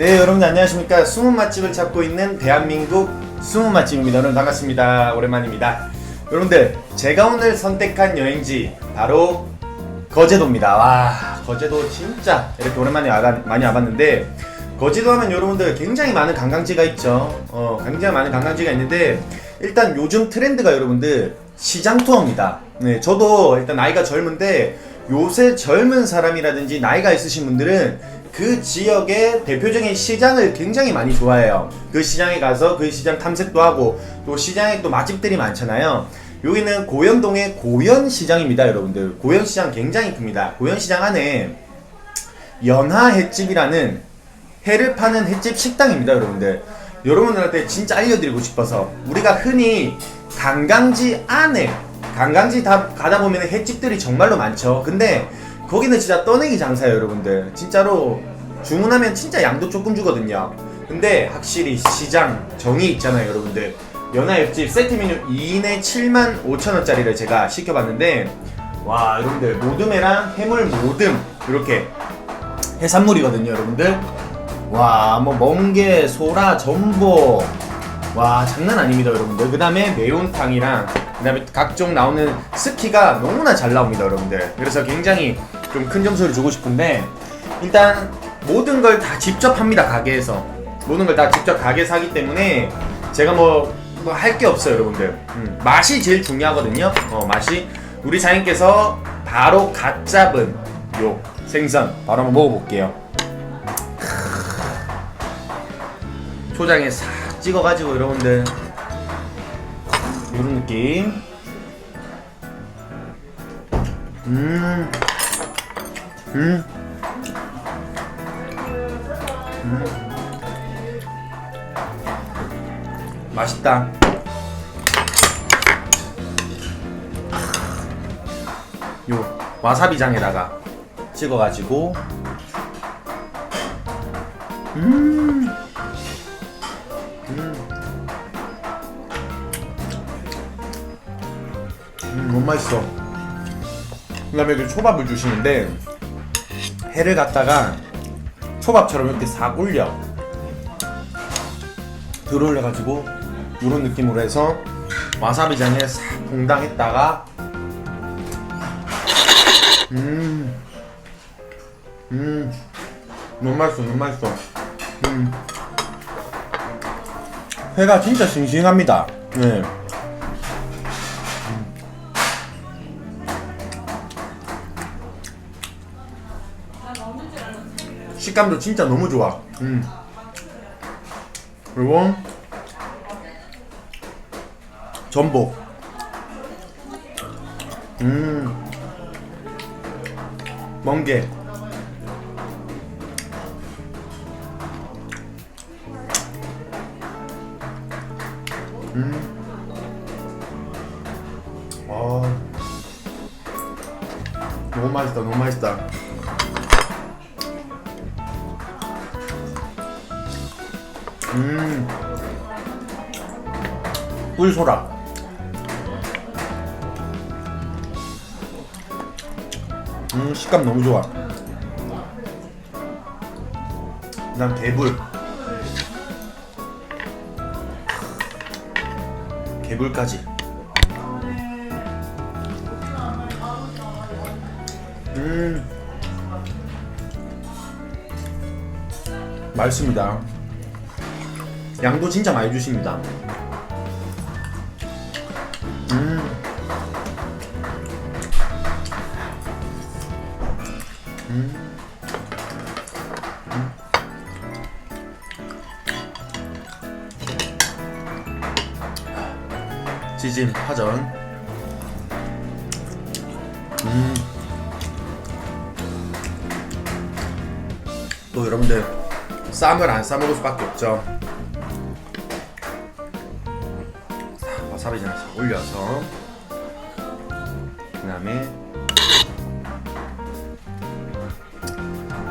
네 여러분 안녕하십니까? 숨은 맛집을 찾고 있는 대한민국 숨은 맛집입니다. 여러분 반갑습니다. 오랜만입니다. 여러분들 제가 오늘 선택한 여행지 바로 거제도입니다. 와 거제도 진짜 이렇게 오랜만에 와가, 많이 와봤는데 거제도 하면 여러분들 굉장히 많은 관광지가 있죠. 어 굉장히 많은 관광지가 있는데 일단 요즘 트렌드가 여러분들 시장 투어입니다. 네 저도 일단 나이가 젊은데 요새 젊은 사람이라든지 나이가 있으신 분들은 그 지역의 대표적인 시장을 굉장히 많이 좋아해요. 그 시장에 가서 그 시장 탐색도 하고 또 시장에 또 맛집들이 많잖아요. 여기는 고현동의 고현시장입니다, 여러분들. 고현시장 굉장히 큽니다. 고현시장 안에 연하 횟집이라는 회를 파는 횟집 식당입니다, 여러분들. 여러분들한테 진짜 알려드리고 싶어서 우리가 흔히 관광지 안에 관광지 다 가다 보면 횟집들이 정말로 많죠. 근데 거기는 진짜 떠내기 장사예요, 여러분들. 진짜로 주문하면 진짜 양도 조금 주거든요. 근데 확실히 시장 정이 있잖아요, 여러분들. 연하 옆집 세트 메뉴 2인에 7만 5천 원짜리를 제가 시켜봤는데 와, 여러분들 모듬회랑 해물 모듬 이렇게 해산물이거든요, 여러분들. 와, 뭐 멍게, 소라, 전복. 와, 장난 아닙니다, 여러분들. 그 다음에 매운탕이랑 그 다음에 각종 나오는 스키가 너무나 잘 나옵니다, 여러분들. 그래서 굉장히 좀 큰 점수를 주고 싶은데 일단 모든 걸 다 직접 합니다, 가게에서. 모든 걸 다 직접 가게에서 하기 때문에 제가 뭐 뭐 할 게 없어요, 여러분들. 음, 맛이 제일 중요하거든요. 어, 맛이 우리 사장님께서 바로 갓 잡은 요 생선 바로 한번 먹어볼게요. 초장에 싹 찍어가지고 여러분들 이런 느낌. 음, 음, 음. 맛있다. 요 와사비장에다가 찍어가지고 음. 음. 음, 너무 맛있어. 그 다음에 그 초밥을 주시는데, 회를 갖다가 초밥처럼 이렇게 싹 올려. 들 올려가지고, 이런 느낌으로 해서 와사비장에 싹 봉당했다가, 음, 음, 너무 맛있어, 너무 맛있어. 음. 회가 진짜 싱싱합니다. 네. 식감도 진짜 너무 좋아. 음. 그리고 전복. 음. 멍게. 음. 아. 너무 맛있다, 너무 맛있다. 음. 꿀소라. 음, 식감 너무 좋아. 난 개불. 개불까지. 음. 맛있습니다. 양도 진짜 많이 주십니다. 음. 음. 음. 지진 파전. 음. 또 여러분들 쌈을 안 싸먹을 수밖에 없죠. 와사비장 싹 올려서 그 다음에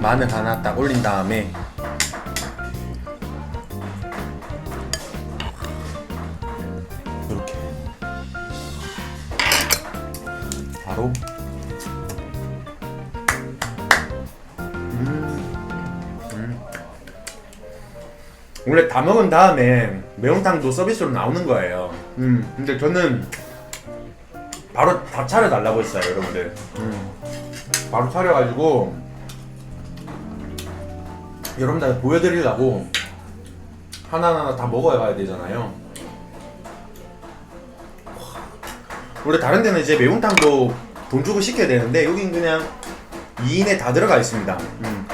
마늘 하나 딱 올린 다음에 이렇게 바로 원래 다 먹은 다음에 매운탕도 서비스로 나오는 거예요. 음, 근데 저는 바로 다 차려달라고 했어요, 여러분들. 음, 바로 차려가지고 여러분들 보여드리려고 하나하나 다 먹어야 되잖아요. 원래 다른 데는 이제 매운탕도 돈 주고 시켜야 되는데 여긴 그냥 2인에 다 들어가 있습니다. 음.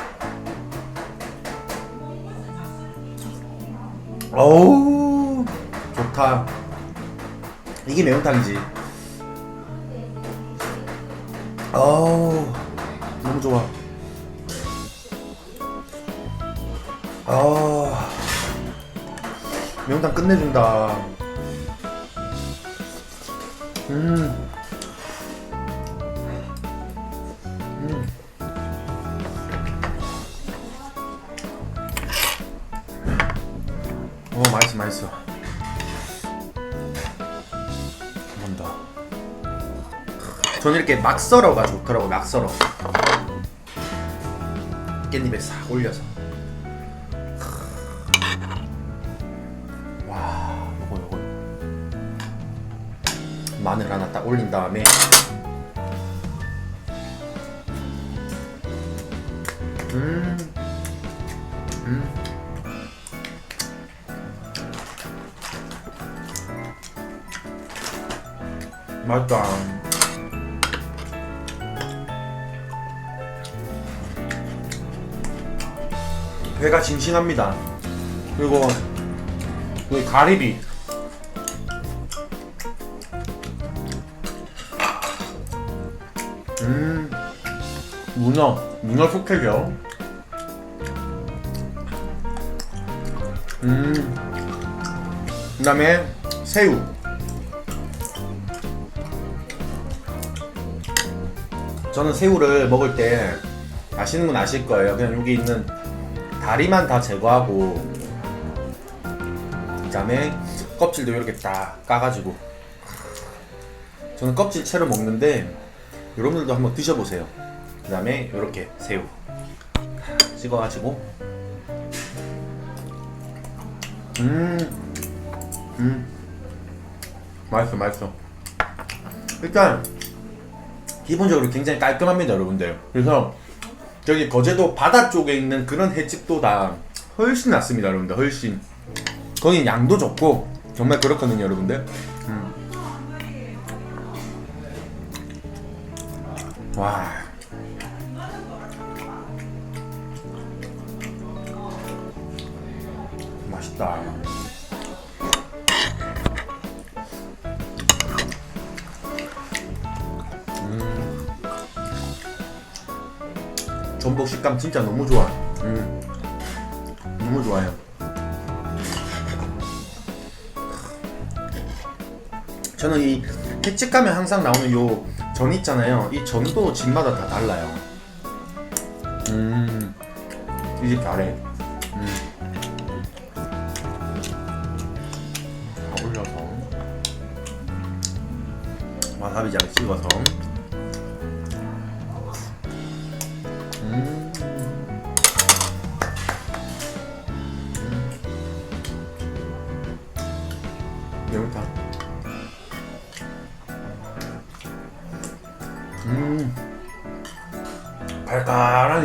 어우 좋다. 이게 매운탕이지. 어우 너무 좋아. 아 매운탕 끝내준다. 음. 음. 맛있어 맛있어. 한번 더. 저는 이렇게 막 썰어가 좋더라고 막 썰어. 깻잎에 싹 올려서. 와 요거 요거. 마늘 하나 딱 올린 다음에 음, 음. 맛있다. 배가 싱싱합니다. 그리고 여기 가리비 음, 문어, 문어 속해죠. 음, 그 다음에 새우. 저는 새우를 먹을 때 아시는 분 아실 거예요. 그냥 여기 있는 다리만 다 제거하고, 그다음에 껍질도 이렇게 딱 까가지고. 저는 껍질 채로 먹는데 여러분들도 한번 드셔보세요. 그 다음에 이렇게 새우 찍어가지고 음, 음, 맛있어, 맛있어. 일단 기본적으로 굉장히 깔끔합니다, 여러분들. 그래서 저기 거제도 바다 쪽에 있는 그런 횟집보다 훨씬 낫습니다, 여러분들. 훨씬. 거긴 양도 좋고 정말 그렇거든요, 여러분들. 음. 와. 전복 식감 진짜 너무 좋아. 음. 너무 좋아요. 저는 이 횟집 가면 항상 나오는 요 전 있잖아요. 이 전도 집마다 다 달라요. 음, 이 집 잘해. 음. 다 올려서 와사비장 찍어서.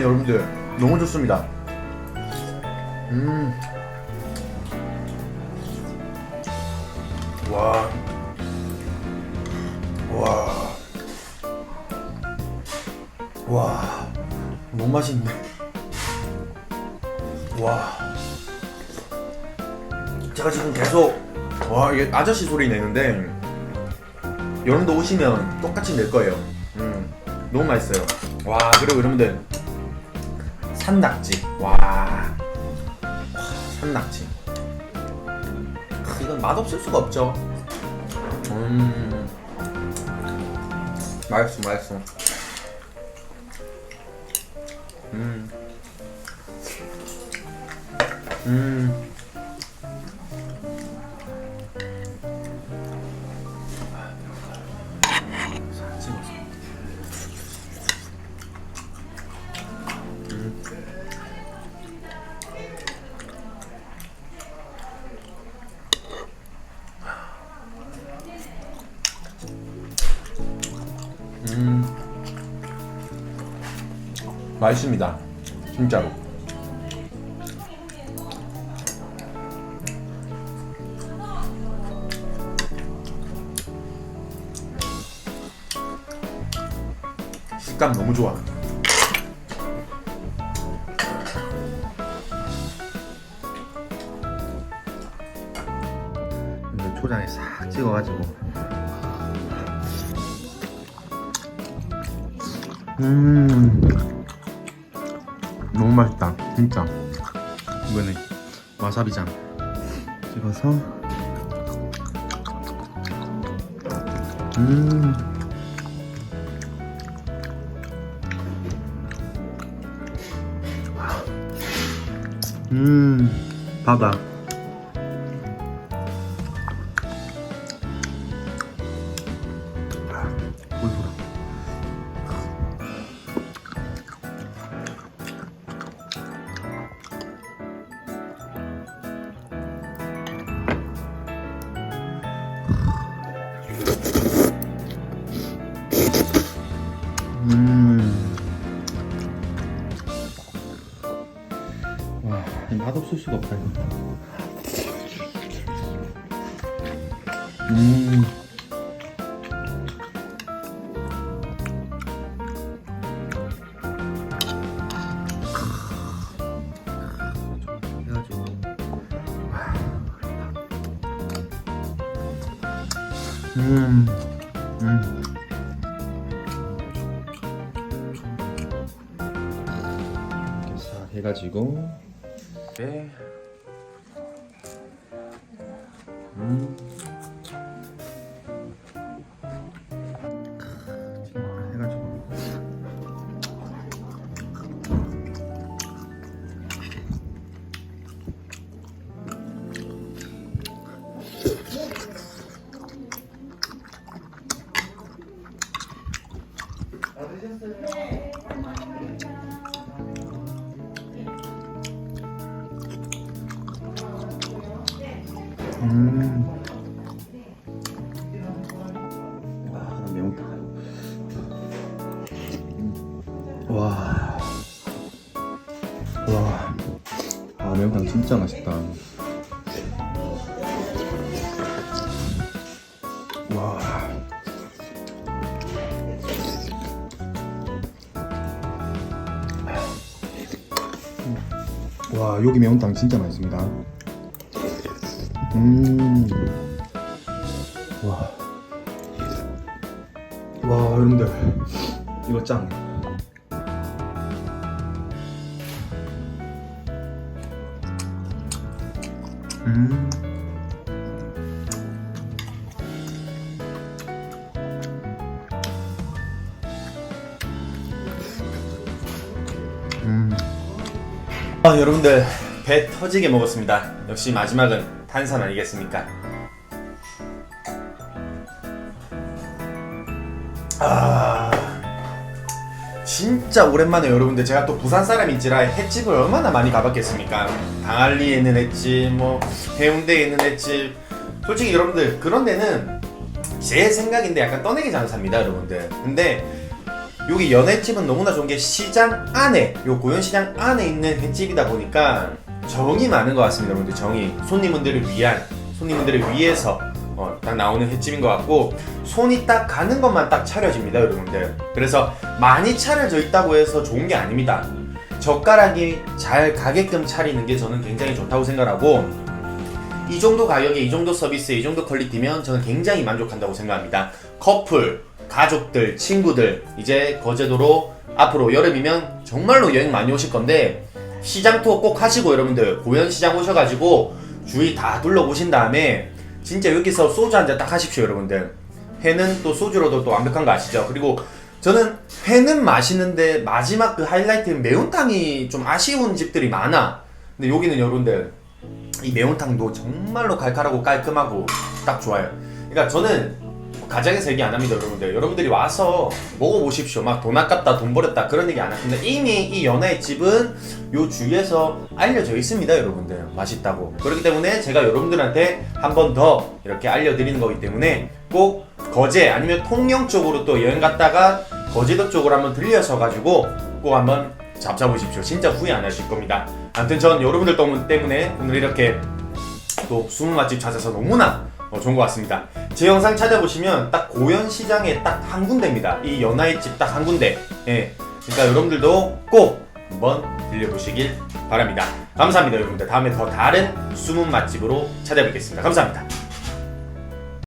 발간한 여러분들 너무 좋습니다 음. 음와 와. 와. 너무 맛있네. 와. 제가 지금 계속 와 이게 아저씨 소리 내는데 여러분도 오시면 똑같이 낼 거예요. 음, 너무 맛있어요. 와, 그리고 여러분들 산낙지. 와, 와, 산낙지. 크, 이건 맛없을 수가 없죠. 음, 맛있어, 맛있어. 음, 음. 맛있습니다. 진짜로. 식감 너무 좋아. 초장에 싹 찍어가지고. 음, 너무 맛있다, 진짜. 이거는 와사비장 찍어서. 음. 음, 바다. 음. 와, 맛없을 수가 없다 이거. 음. 음. 음. 이렇게 싹 해가지고. 네. 음. 와. 와. 아, 매운탕 진짜 맛있다. 와, 여기 매운탕 진짜 맛있습니다. 음. 와. 와, 여러분들. 이거 짱. 음. 음. 아, 여러분들 배 터지게 먹었습니다. 역시 마지막은 탄산 아니겠습니까? 아, 진짜 오랜만에 여러분들 제가 또 부산 사람인지라 횟집을 얼마나 많이 가봤겠습니까? 당할리에 있는 횟집, 뭐 해운대에 있는 횟집. 솔직히 여러분들 그런 데는 제 생각인데 약간 떠내기 장사입니다, 여러분들. 근데 여기 연회집은 너무나 좋은 게 시장 안에 요 고현시장 안에 있는 횟집이다 보니까 정이 많은 것 같습니다 여러분들. 정이. 손님분들을 위한 손님분들을 위해서 어, 딱 나오는 횟집인 것 같고 손이 딱 가는 것만 딱 차려집니다 여러분들. 그래서 많이 차려져 있다고 해서 좋은 게 아닙니다. 젓가락이 잘 가게끔 차리는 게 저는 굉장히 좋다고 생각하고 이 정도 가격에 이 정도 서비스에 이 정도 퀄리티면 저는 굉장히 만족한다고 생각합니다. 커플, 가족들, 친구들 이제 거제도로 앞으로 여름이면 정말로 여행 많이 오실 건데 시장 투어 꼭 하시고 여러분들 고현 시장 오셔가지고 주위 다 둘러보신 다음에 진짜 여기서 소주 한 잔 딱 하십시오 여러분들. 회는 또 소주로도 또 완벽한 거 아시죠? 그리고 저는 회는 맛있는데 마지막 그 하이라이트는 매운탕이 좀 아쉬운 집들이 많아. 근데 여기는 여러분들 이 매운탕도 정말로 칼칼하고 깔끔하고 딱 좋아요. 그러니까 저는 가정에서 얘기 안 합니다, 여러분들. 여러분들이 와서 먹어보십시오. 막 돈 아깝다, 돈 버렸다 그런 얘기 안 합니다. 이미 이 연하의 집은 요 주위에서 알려져 있습니다, 여러분들. 맛있다고. 그렇기 때문에 제가 여러분들한테 한 번 더 이렇게 알려드리는 거기 때문에 꼭 거제 아니면 통영 쪽으로 또 여행 갔다가 거제도 쪽으로 한번 들려서-가지고 꼭 한번 잡숴보십시오. 진짜 후회 안 하실 겁니다. 아무튼 전 여러분들 동- 때문에 오늘 이렇게 또 숨은 맛집 찾아서 너무나 어, 좋은 것 같습니다. 제 영상 찾아보시면 딱 고현시장에 딱 한 군데입니다. 이 연화의 집 딱 한 군데. 예. 그러니까 여러분들도 꼭 한번 들려보시길 바랍니다. 감사합니다, 여러분들. 다음에 더 다른 숨은 맛집으로 찾아뵙겠습니다. 감사합니다.